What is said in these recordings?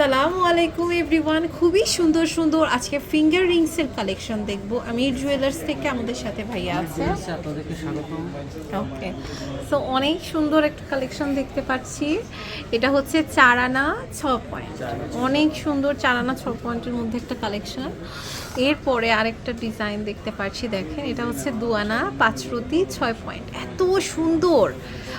আসসালামু আলাইকুম এভরিওয়ান খুবই সুন্দর সুন্দর আজকে ফিঙ্গার রিংসের কালেকশন দেখব। আমি জুয়েলার্স থেকে আমাদের সাথে ভাইয়া আছে। ওকে সো অনেক সুন্দর একটা কালেকশন দেখতে পাচ্ছি। এটা হচ্ছে চার আনা ছ পয়েন্ট অনেক সুন্দর চার আনা ছ পয়েন্টের মধ্যে একটা কালেকশন এরপরে আরেকটা ডিজাইন দেখতে পাচ্ছি দেখেন। এটা হচ্ছে দু আনা পাঁচ ছয় পয়েন্ট এত সুন্দর।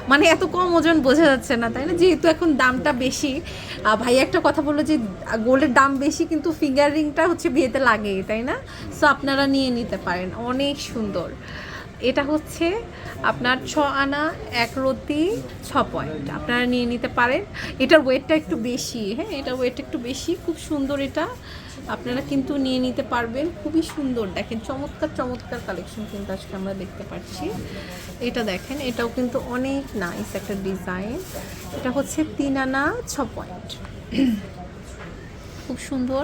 মানে এত কম ওজন বোঝা যাচ্ছে না তাই না? যেহেতু এখন দামটা বেশি। আহ, ভাই একটা কথা বলল যে, গোল্ডের দাম বেশি, কিন্তু ফিঙ্গার রিংটা হচ্ছে বিয়েতে লাগেই, তাই না? সো আপনারা নিয়ে নিতে পারেন। অনেক সুন্দর। এটা হচ্ছে আপনার ছ আনা, এক রতি, ছ পয়েন্ট। আপনারা নিয়ে নিতে পারেন। এটার ওয়েটটা একটু বেশি হ্যাঁ? এটার ওয়েটটা একটু বেশি। খুব সুন্দর এটা। আপনারা কিন্তু নিয়ে নিতে পারবেন। খুবই সুন্দর। দেখেন, চমৎকার চমৎকার কালেকশন কিন্তু আজকে আমরা দেখতে পাচ্ছি। এটা দেখেন, এটাও কিন্তু অনেক নাইস একটা ডিজাইন। এটা হচ্ছে তিন আনা, ছ পয়েন্ট। খুব সুন্দর।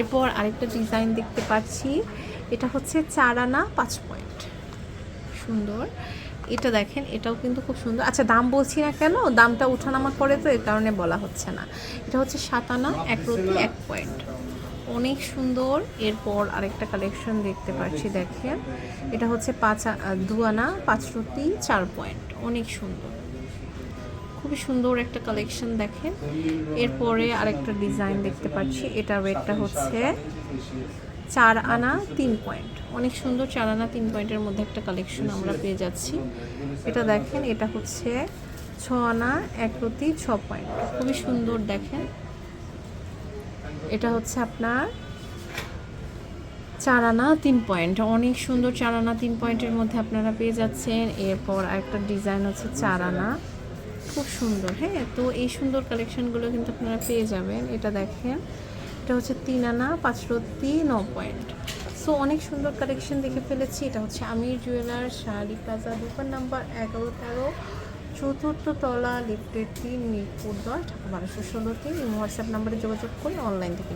এরপর আরেকটা ডিজাইন দেখতে পাচ্ছি। এটা হচ্ছে চার আনা পাঁচ পয়েন্ট সুন্দর। এটা দেখেন, এটাও কিন্তু খুব সুন্দর। আচ্ছা দাম বলছি না কেন? দামটা ওঠানামা করে তো এর কারণে বলা হচ্ছে না। এটা হচ্ছে সাত আনা এক রতি, এক পয়েন্ট অনেক সুন্দর। এরপর আরেকটা কালেকশন দেখতে পাচ্ছি, দেখেন। এটা হচ্ছে পাঁচ দু আনা পাঁচ রতি, চার পয়েন্ট অনেক সুন্দর। খুবই সুন্দর একটা কালেকশন দেখেন। এরপরে আরেকটা ডিজাইন দেখতে পাচ্ছি। এটা ওয়েটটা হচ্ছে চার আনা তিন পয়েন্ট অনেক সুন্দর চার আনা তিন পয়েন্টের মধ্যে একটা কালেকশন আমরা পেয়ে যাচ্ছি। এটা দেখেন, এটা হচ্ছে ছ আনা এক প্রতি ছ পয়েন্ট খুবই সুন্দর দেখেন। এটা হচ্ছে আপনার চার আনা তিন পয়েন্ট অনেক সুন্দর চার আনা তিন পয়েন্টের মধ্যে আপনারা পেয়ে যাচ্ছেন। এরপর আরেকটা ডিজাইন হচ্ছে চার আনা খুব সুন্দর হ্যাঁ? তো এই সুন্দর কালেকশনগুলো কিন্তু আপনারা পেয়ে যাবেন। এটা দেখেন, এটা হচ্ছে তিন আনা পাঁচ রত্তি ন পয়েন্ট সো অনেক সুন্দর কালেকশন দেখে ফেলেছি। এটা হচ্ছে আমির জুয়েলার শাড়ি প্লাজা, দোকান নাম্বার এগারো তেরো, চতুর্থ তলা লিফটের তিন মিরপুর দশ বারোশো ষোলোতে এই হোয়াটসঅ্যাপ নাম্বারে যোগাযোগ করে অনলাইন থেকে।